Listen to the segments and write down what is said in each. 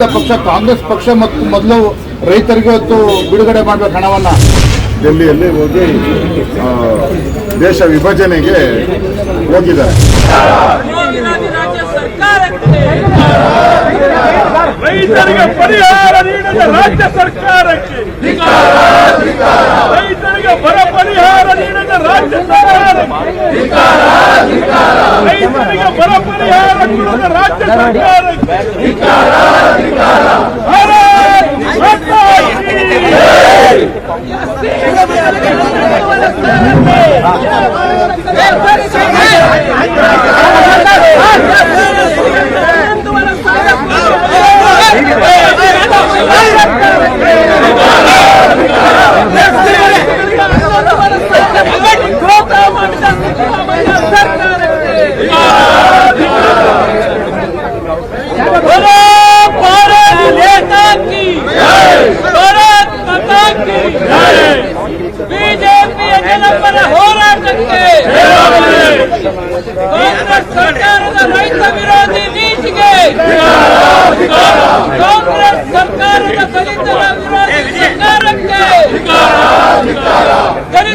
ಪಕ್ಷ ಕಾಂಗ್ರೆಸ್ ಪಕ್ಷ ಮತ್ತು ಮೊದಲು ರೈತರಿಗೆ ಹೊತ್ತು ಬಿಡುಗಡೆ ಮಾಡಬೇಕು ಹಣವನ್ನ. ಡೆಲ್ಲಿಯಲ್ಲಿ ಹೋಗಿ ಆ, ದೇಶ ವಿಭಜನೆಗೆ ಹೋಗಿದ್ದಾರೆ. ರಾಜ್ಯ ಸರ್ಕಾರಕ್ಕೆ ರೈತರಿಗೆ ಪರಿಹಾರ ನೀಡದ ರಾಜ್ಯ ಸರ್ಕಾರಕ್ಕೆ. ರೈತರಿಗೆ ಬರ ಪರಿಹಾರ ನೀಡದ ರಾಜ್ಯ ಸರ್ಕಾರಕ್ಕೆ ರೈತರಿಗೆ ಬರ ಪರಿಹಾರ ನೀಡದ ರಾಜ್ಯ ಸರ್ಕಾರಕ್ಕೆ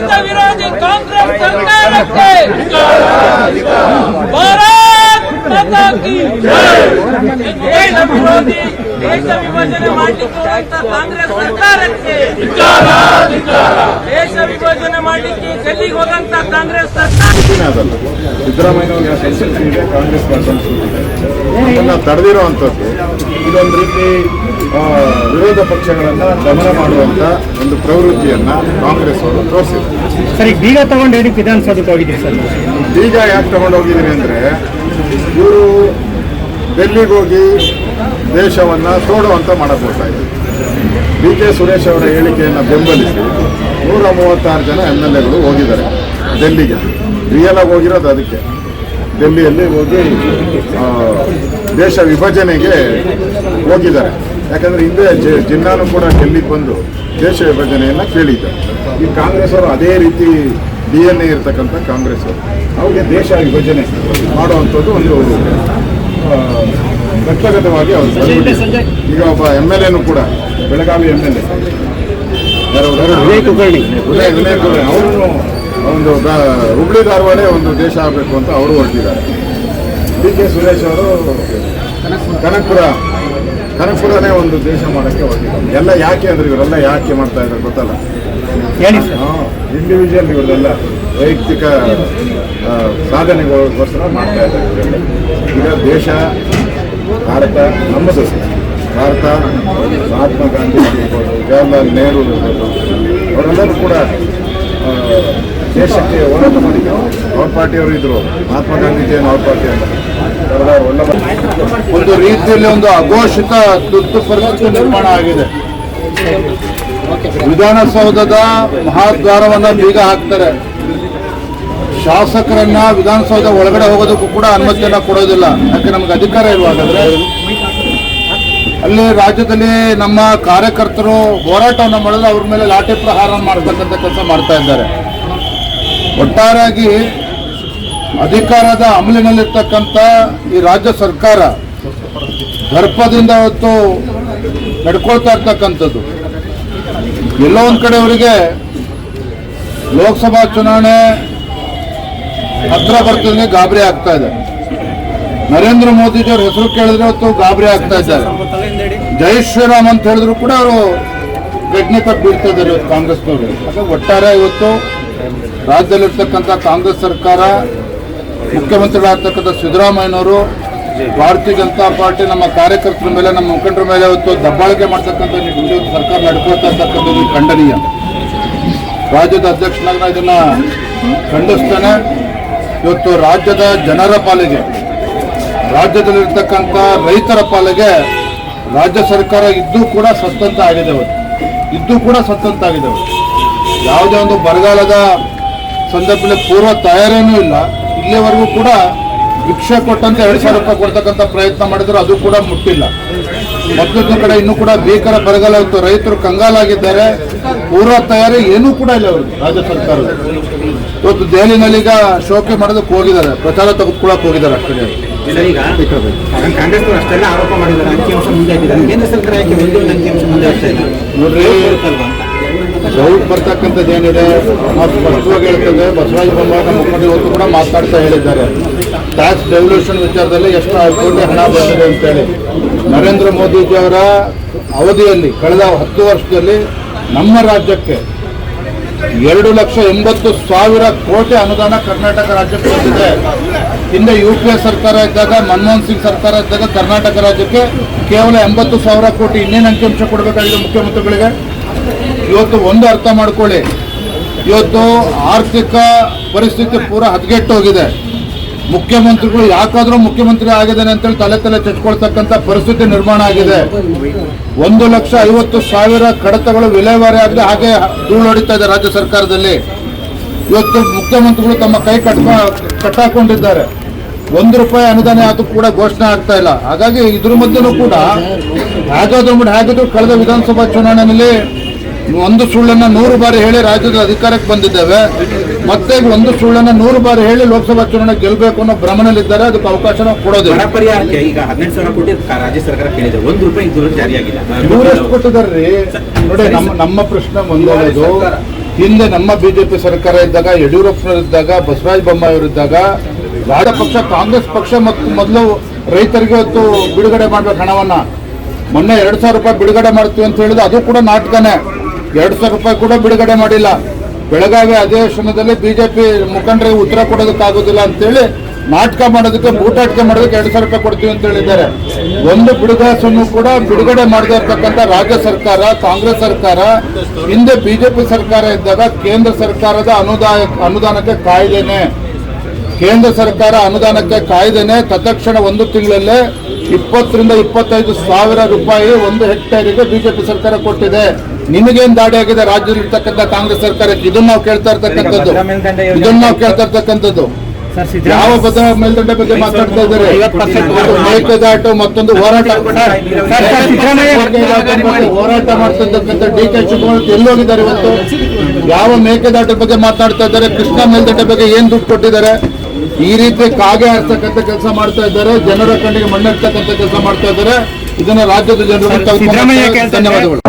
ದಲಿತ ವಿರೋಧಿ ಕಾಂಗ್ರೆಸ್ ಸರ್ಕಾರಕ್ಕೆ ಭಾರತ್ ಮಾತಾ ಕಿ ದೇಶ ವಿರೋಧಿ, ದೇಶ ವಿಭಜನೆ ಮಾಡಲಿಕ್ಕೆ ಕಾಂಗ್ರೆಸ್ ಸರ್ಕಾರಕ್ಕೆ ದೇಶ ವಿಭಜನೆ ಮಾಡಲಿಕ್ಕೆ ಗಲ್ಲಿಗೆ ಹೋಗಂತ ಕಾಂಗ್ರೆಸ್ ಸರ್ಕಾರ ಸಿದ್ದರಾಮಯ್ಯ ಸಂಸ್ಕೃತಿ ಇದೆ ಕಾಂಗ್ರೆಸ್ ಸಂಸ್ಕೃತಿ ಇದೆ ತಡೆದಿರುವಂಥದ್ದು ಇದೊಂದು ರೀತಿ ವಿರೋಧ ಪಕ್ಷಗಳನ್ನು ದಮನ ಮಾಡುವಂತ ಒಂದು ಪ್ರವೃತ್ತಿಯನ್ನ ಕಾಂಗ್ರೆಸ್ ಅವರು ತೋರಿಸಿದ್ರು. ಸರ್ ಈಗ ಬೀಗ ತಗೊಂಡು ಹೇಳಿ ವಿಧಾನಸೌಧಕ್ಕೆ ಹೋಗಿದ್ದೀರಿ ಸರ್ ಬೀಗ ಯಾಕೆ ತಗೊಂಡೋಗಿದ್ದೀರಿ ಅಂದ್ರೆ ಇವರು ಡೆಲ್ಲಿಗೆ ಹೋಗಿ ದೇಶವನ್ನ ತೋಡುವಂತ ಮಾಡಬಹುದಾಗಿದೆ ಡಿ ಕೆ ಸುರೇಶ್ ಅವರ ಹೇಳಿಕೆಯನ್ನು ಬೆಂಬಲಿಸಿ ನೂರ ಮೂವತ್ತಾರು ಜನ ಎಂ ಎಲ್ ಎಗಳು ಹೋಗಿದ್ದಾರೆ ಡೆಲ್ಲಿಗೆ. ರಿಯಲ್ ಆಗಿ ಹೋಗಿರೋದು ಅದಕ್ಕೆ. ಡೆಲ್ಲಿಯಲ್ಲಿ ಹೋಗಿ ದೇಶ ವಿಭಜನೆಗೆ ಹೋಗಿದ್ದಾರೆ. ಯಾಕಂದ್ರೆ ಹಿಂದೆ ಜಿ- ಜಿನ್ನಾನು ಕೂಡ ಡೆಲ್ಲಿಗೆ ಬಂದು ದೇಶ ವಿಭಜನೆಯನ್ನ ಕೇಳಿದ್ದಾರೆ ಈ ಕಾಂಗ್ರೆಸ್ ಅವರು ಅದೇ ರೀತಿ ಡಿ ಎನ್ ಎ ಇರ್ತಕ್ಕಂಥ ಕಾಂಗ್ರೆಸ್ ಅವರು. ಅವ್ರಿಗೆ ದೇಶ ವಿಭಜನೆ ಮಾಡುವಂಥದ್ದು ಒಂದು ವ್ಯಕ್ತಗತವಾಗಿ ಅವರು ಈಗ ಒಬ್ಬ ಎಂ ಎಲ್ ಎನು ಕೂಡ Belagavi M L A. Vivek Kulkarni. Vinay Vinay Kulkarni. ಅವರು ಒಂದು ಹುಬ್ಳಿ ಧಾರವಾಡ ಒಂದು ದೇಶ ಆಗಬೇಕು ಅಂತ ಅವರು ಹೊರಟಿದ್ದಾರೆ. ಡಿ ಕೆ ಸುರೇಶ್ ಅವರು ಕನಕಪುರ. ಕನಕಪುರನೇ ಒಂದು ದೇಶ ಮಾಡೋಕ್ಕೆ ಹೋಗಿದ್ದಾರೆ ಎಲ್ಲ ಯಾಕೆ ಅಂದ್ರೆ ಇವರೆಲ್ಲ ಯಾಕೆ ಮಾಡ್ತಾ ಇದ್ದಾರೆ ಗೊತ್ತಲ್ಲ? ಇಂಡಿವಿಜುವಲ್ ಇವರೆಲ್ಲ ವೈಯಕ್ತಿಕ ಸಾಧನೆಗಳಿಗೋಸ್ಕರ ಸಾಧನೆಗೋಸ್ಕರ ಮಾಡ್ತಾ ಇದ್ದಾರೆ ಇವರೆಲ್ಲ. ಈಗ ದೇಶ ಭಾರತ ನಮ್ಮ ನಮ್ಮದು ಭಾರತ ಮಹಾತ್ಮ ಗಾಂಧಿ ಜವಾಹರ್ಲಾಲ್ ನೆಹರು ಇರ್ಬೋದು ಅವರೆಲ್ಲರೂ ಕೂಡ ದೇಶಕ್ಕೆ ಹೋರಾಟ ಮಾಡಿದ್ರು. ಅವ್ರ ಪಾರ್ಟಿಯವರು ಇದ್ರು. ಮಹಾತ್ಮ ಗಾಂಧೀಜಿ ಅವ್ರ ಪಾರ್ಟಿ ಅಂತ. ಒಂದು ರೀತಿಯಲ್ಲಿ ಒಂದು ಅಘೋಷಿತ ತುರ್ತು ಪರಿಸ್ಥಿತಿ ನಿರ್ಮಾಣ ಆಗಿದೆ. ವಿಧಾನಸೌಧದ ಮಹಾದ್ವಾರವನ್ನ ಬೀಗ ಹಾಕ್ತಾರೆ. ಶಾಸಕರನ್ನ ವಿಧಾನಸೌಧ ಒಳಗಡೆ ಹೋಗೋದಕ್ಕೂ ಕೂಡ ಅನುಮತಿಯನ್ನ ಕೊಡೋದಿಲ್ಲ. ಯಾಕೆ ನಮ್ಗೆ ಅಧಿಕಾರ ಇಲ್ವಾ ಹಾಗಾದ್ರೆ? ಅಲ್ಲಿ ರಾಜ್ಯದಲ್ಲಿ ನಮ್ಮ ಕಾರ್ಯಕರ್ತರು ಹೋರಾಟವನ್ನು ಮಾಡಿದ್ರೆ ಅವ್ರ ಮೇಲೆ ಲಾಠಿ ಪ್ರಹಾರ ಮಾಡ್ತಕ್ಕಂಥ ಕೆಲಸ ಮಾಡ್ತಾ ಇದ್ದಾರೆ. ಒಟ್ಟಾರೆಯಾಗಿ ಅಧಿಕಾರದ ಅಮಲಿನಲ್ಲಿರ್ತಕ್ಕಂಥ ಈ ರಾಜ್ಯ ಸರ್ಕಾರ ದರ್ಪದಿಂದ ಹೊತ್ತು ನಡ್ಕೊಳ್ತಾ ಇರ್ತಕ್ಕಂಥದ್ದು. ಎಲ್ಲೋ ಒಂದು ಕಡೆ ಅವರಿಗೆ ಲೋಕಸಭಾ ಚುನಾವಣೆ ಹತ್ರ ಬರ್ತಿದ್ರೆ ಗಾಬರಿ ಆಗ್ತಾ ಇದೆ. ನರೇಂದ್ರ ಮೋದಿಜಿಯವ್ರ ಹೆಸರು ಕೇಳಿದ್ರೆ ಇವತ್ತು ಗಾಬರಿ ಆಗ್ತಾ ಇದ್ದಾರೆ. ಜೈ ಶ್ರೀರಾಮ್ ಅಂತ ಹೇಳಿದ್ರು ಕೂಡ ಅವರು ಗಡ್ನಿಕ ಬೀಳ್ತಾ ಇದ್ದಾರೆ ಕಾಂಗ್ರೆಸ್ನವರು. ಒಟ್ಟಾರೆ ಇವತ್ತು ರಾಜ್ಯದಲ್ಲಿರ್ತಕ್ಕಂಥ ಕಾಂಗ್ರೆಸ್ ಸರ್ಕಾರ ಮುಖ್ಯಮಂತ್ರಿಗಳಾಗ್ತಕ್ಕಂಥ ಸಿದ್ದರಾಮಯ್ಯನವರು ಭಾರತೀಯ ಜನತಾ ಪಾರ್ಟಿ ನಮ್ಮ ಕಾರ್ಯಕರ್ತರ ಮೇಲೆ, ನಮ್ಮ ಮುಖಂಡರ ಮೇಲೆ ಇವತ್ತು ದಬ್ಬಾಳಿಕೆ ಮಾಡ್ತಕ್ಕಂಥ ನಿಟ್ಟಿನಲ್ಲಿ ಸರ್ಕಾರ ನಡ್ಕೊಳ್ತಾ ಇರ್ತಕ್ಕಂಥದ್ದು ಖಂಡನೀಯ. ರಾಜ್ಯದ ಅಧ್ಯಕ್ಷನಾಗ ಇದನ್ನ ಖಂಡಿಸ್ತೇನೆ. ಇವತ್ತು ರಾಜ್ಯದ ಜನರ ಪಾಲಿಗೆ, ರಾಜ್ಯದಲ್ಲಿರ್ತಕ್ಕಂಥ ರೈತರ ಪಾಲಿಗೆ ರಾಜ್ಯ ಸರ್ಕಾರ ಇದ್ದು ಕೂಡ ಸತ್ತಂತ ಆಗಿದೆ ಇದ್ದು ಕೂಡ ಸ್ವತಂತ್ರ ಆಗಿದೆ ಯಾವುದೇ ಒಂದು ಬರಗಾಲದ ಸಂದರ್ಭದಲ್ಲಿ ಪೂರ್ವ ತಯಾರೇನೂ ಇಲ್ಲ. ಇಲ್ಲಿವರೆಗೂ ಕೂಡ ಭಿಕ್ಷೆ ಕೊಟ್ಟಂತೆ ಎರಡು ಸಾವಿರ ರೂಪಾಯಿ ಕೊಡ್ತಕ್ಕಂಥ ಪ್ರಯತ್ನ ಮಾಡಿದ್ರು ಅದು ಕೂಡ ಮುಟ್ಟಿಲ್ಲ. ಮತ್ತೊಂದು ಕಡೆ ಇನ್ನೂ ಕೂಡ ಭೀಕರ ಬರಗಾಲ ಇತ್ತು. ರೈತರು ಕಂಗಾಲಾಗಿದ್ದಾರೆ. ಪೂರ್ವ ತಯಾರಿ ಏನೂ ಕೂಡ ಇಲ್ಲ ಅವರು ರಾಜ್ಯ ಸರ್ಕಾರದ ಇವತ್ತು ದೆಹಲಿನಲ್ಲಿ ಈಗ ಶೋಕೆ ಮಾಡೋದಕ್ಕೆ ಹೋಗಿದ್ದಾರೆ. ಪ್ರಚಾರ ತೆಗೆದುಕೊಳ್ಳಕ್ಕೆ ಹೋಗಿದ್ದಾರೆ ಅಷ್ಟೇ. ನೋಡ್ರಿ. ಅಂತ ಬರ್ತಕ್ಕಂಥದ್ದು ಏನಿದೆ, ನಾವು ಸ್ಪಷ್ಟವಾಗಿ ಹೇಳ್ತದೆ ಬಸವರಾಜ ಬೊಮ್ಮಾಯಿ ನಮ್ಮ ಇವತ್ತು ಕೂಡ ಮಾತಾಡ್ತಾ ಹೇಳಿದ್ದಾರೆ. ಟ್ಯಾಕ್ಸ್ ಡೆವಲ್ಯೂಷನ್ ವಿಚಾರದಲ್ಲಿ ಎಷ್ಟು ಕೋಟಿ ಹಣ ಬಂದಿದೆ ಅಂತೇಳಿ. ನರೇಂದ್ರ ಮೋದಿಜಿ ಅವರ ಅವಧಿಯಲ್ಲಿ, ಕಳೆದ ಹತ್ತು ವರ್ಷದಲ್ಲಿ ನಮ್ಮ ರಾಜ್ಯಕ್ಕೆ ಎರಡು ಲಕ್ಷ ಎಂಬತ್ತು ಸಾವಿರ ಕೋಟಿ ಅನುದಾನ ಕರ್ನಾಟಕ ರಾಜ್ಯಕ್ಕೆ ಬಂದಿದೆ. ಹಿಂದೆ ಯು ಪಿ ಎ ಸರ್ಕಾರ ಇದ್ದಾಗ, ಮನಮೋಹನ್ ಸಿಂಗ್ ಸರ್ಕಾರ ಇದ್ದಾಗ ಕರ್ನಾಟಕ ರಾಜ್ಯಕ್ಕೆ ಕೇವಲ ಎಂಬತ್ತು ಸಾವಿರ ಕೋಟಿ ಇನ್ನೇನು ಅಂಕಿಅಂಶ ಕೊಡಬೇಕಾಗಿದೆ ಮುಖ್ಯಮಂತ್ರಿಗಳಿಗೆ? ಇವತ್ತು ಒಂದು ಅರ್ಥ ಮಾಡ್ಕೊಳ್ಳಿ. ಇವತ್ತು ಆರ್ಥಿಕ ಪರಿಸ್ಥಿತಿ ಪೂರ ಹದಗೆಟ್ಟು ಹೋಗಿದೆ ಮುಖ್ಯಮಂತ್ರಿಗಳು ಯಾಕಾದ್ರೂ ಮುಖ್ಯಮಂತ್ರಿ ಆಗಿದ್ದಾನೆ ಅಂತೇಳಿ ತಲೆ ತಲೆ ಚಚ್ಕೊಳ್ತಕ್ಕಂಥ ಪರಿಸ್ಥಿತಿ ನಿರ್ಮಾಣ ಆಗಿದೆ. ಒಂದು ಲಕ್ಷ ಐವತ್ತು ಸಾವಿರ ಕಡತಗಳು ವಿಲೇವಾರಿ ಆಗದೆ ಹಾಗೆ ಧೂಳು ಹೊಡಿತಾ ಇದೆ ರಾಜ್ಯ ಸರ್ಕಾರದಲ್ಲಿ. ಇವತ್ತು ಮುಖ್ಯಮಂತ್ರಿಗಳು ತಮ್ಮ ಕೈ ಕಟ್ಕ ಕಟ್ಟಾಕೊಂಡಿದ್ದಾರೆ. ಒಂದು ರೂಪಾಯಿ ಅನುದಾನ ಯಾವುದು ಕೂಡ ಘೋಷಣೆ ಆಗ್ತಾ ಇಲ್ಲ. ಹಾಗಾಗಿ ಇದ್ರ ಮಧ್ಯೆನೂ ಕೂಡ ಹೇಗಾದ್ರೂ ಹೇಗಿದ್ರು ಕಳೆದ ವಿಧಾನಸಭಾ ಚುನಾವಣೆಯಲ್ಲಿ ಒಂದು ಸುಳ್ಳನ್ನ ನೂರು ಬಾರಿ ಹೇಳಿ ರಾಜ್ಯದ ಅಧಿಕಾರಕ್ಕೆ ಬಂದಿದ್ದೇವೆ. ಮತ್ತೆ ಒಂದು ಸುಳ್ಳನ್ನ ನೂರು ಬಾರಿ ಹೇಳಿ ಲೋಕಸಭಾ ಚುನಾವಣೆ ಗೆಲ್ಲಬೇಕು ಅನ್ನೋ ಭ್ರಮಣಲ್ಲಿದ್ದಾರೆ ಅದಕ್ಕೆ ಅವಕಾಶನ ಕೊಡೋದು ಪರಿಹಾರಕ್ಕೆ ಈಗ ಹದಿನೆಂಟು ಸಾವಿರ ಕೋಟಿ ರಾಜ್ಯ ಸರ್ಕಾರ ಕೇಳಿದೆ. ಒಂದು ರೂಪಾಯಿ ಇದುವರೆಗೆ ಜಾರಿಯಾಗಿಲ್ಲ. ಇವರೆಷ್ಟು ಕೊಟ್ಟಿದ್ದಾರೆ ನೋಡಿ ನಮ್ಮ ನಮ್ಮ ಪ್ರಶ್ನೆ ಒಂದೇಳದು ಹಿಂದೆ ನಮ್ಮ ಬಿಜೆಪಿ ಸರ್ಕಾರ ಇದ್ದಾಗ ಯಡಿಯೂರಪ್ಪನವರಿದ್ದಾಗ ಬಸವರಾಜ ಬೊಮ್ಮಾಯಿ ಅವರು ಇದ್ದಾಗ ರಾಜ ಪಕ್ಷ ಕಾಂಗ್ರೆಸ್ ಪಕ್ಷ ಮತ್ತು ಮೊದಲು ರೈತರಿಗೆ ಹೊತ್ತು ಬಿಡುಗಡೆ ಮಾಡಬೇಕು ಹಣವನ್ನ. ಮೊನ್ನೆ ಎರಡು ಸಾವಿರ ರೂಪಾಯಿ ಬಿಡುಗಡೆ ಮಾಡ್ತೀವಿ ಅಂತ ಹೇಳಿದ್ರೆ ಅದು ಕೂಡ ನಾಟಕನೇ. ಎರಡು ಸಾವಿರ ರೂಪಾಯಿ ಕೂಡ ಬಿಡುಗಡೆ ಮಾಡಿಲ್ಲ. ಬೆಳಗಾವಿ ಅಧಿವೇಶನದಲ್ಲಿ ಬಿಜೆಪಿ ಮುಖಂಡರಿಗೆ ಉತ್ತರ ಕೊಡೋದಕ್ಕಾಗೋದಿಲ್ಲ ಅಂತೇಳಿ ನಾಟಕ ಮಾಡೋದಕ್ಕೆ ಊಟಾಟಿಕೆ ಮಾಡೋದಕ್ಕೆ ಎರಡು ಸಾವಿರ ರೂಪಾಯಿ ಕೊಡ್ತೀವಿ ಅಂತ ಹೇಳಿದ್ದಾರೆ. ಒಂದು ಬಿಡುಗಾಸನ್ನು ಕೂಡ ಬಿಡುಗಡೆ ಮಾಡದೇ ಇರತಕ್ಕಂಥ ರಾಜ್ಯ ಸರ್ಕಾರ, ಕಾಂಗ್ರೆಸ್ ಸರ್ಕಾರ, ಹಿಂದೆ ಬಿಜೆಪಿ ಸರ್ಕಾರ ಇದ್ದಾಗ ಕೇಂದ್ರ ಸರ್ಕಾರದ ಅನುದಾನ ಅನುದಾನಕ್ಕೆ ಕಾಯ್ದೇನೆ. ಕೇಂದ್ರ ಸರ್ಕಾರ ಅನುದಾನಕ್ಕೆ ಕಾಯ್ದೇನೆ. ತತ್ಕ್ಷಣ ಒಂದು ತಿಂಗಳಲ್ಲೇ ಇಪ್ಪತ್ತರಿಂದ ಇಪ್ಪತ್ತೈದು ಸಾವಿರ ರೂಪಾಯಿ ಒಂದು ಹೆಕ್ಟೇರಿಗೆ ಬಿಜೆಪಿ ಸರ್ಕಾರ ಕೊಟ್ಟಿದೆ. ನಿಮಗೇನ್ ದಾಡಿ ಆಗಿದೆ? ರಾಜ್ಯದಲ್ಲಿರ್ತಕ್ಕಂಥ ಕಾಂಗ್ರೆಸ್ ಸರ್ಕಾರಕ್ಕೆ ಇದನ್ನ ನಾವು ಕೇಳ್ತಾ ಇರ್ತಕ್ಕಂಥದ್ದು. ಇದನ್ನ ನಾವು ಕೇಳ್ತಾ ಇರ್ತಕ್ಕಂಥದ್ದು. ಯಾವ ಭದ್ರಾ ಮೇಲ್ದಂಡೆ ಬಗ್ಗೆ ಮಾತಾಡ್ತಾ ಇದ್ದಾರೆ? ಮೇಕೆದಾಟು ಮತ್ತೊಂದು ಹೋರಾಟ ಹೋರಾಟ ಮಾಡ್ತಿರ್ತಕ್ಕಂಥ ಡಿ ಕೆ ಶಿವಕುಮಾರ್ ಎಲ್ಲೋಗಿದ್ದಾರೆ ಇವತ್ತು? ಯಾವ ಮೇಕೆದಾಟು ಬಗ್ಗೆ ಮಾತಾಡ್ತಾ ಇದ್ದಾರೆ? ಕೃಷ್ಣ ಮೇಲ್ದಂಡೆ ಬಗ್ಗೆ ಏನ್ ದುಡ್ಡು ಕೊಟ್ಟಿದ್ದಾರೆ? ಈ ರೀತಿ ಕಾಗೆ ಹಾರ್ತಕ್ಕಂಥ ಕೆಲಸ ಮಾಡ್ತಾ ಇದ್ದಾರೆ. ಜನರ ಕಣ್ಣಿಗೆ ಮಣ್ಣಿರ್ತಕ್ಕಂಥ ಕೆಲಸ ಮಾಡ್ತಾ ಇದ್ದಾರೆ. ಇದನ್ನ ರಾಜ್ಯದ ಜನರು ಧನ್ಯವಾದಗಳು.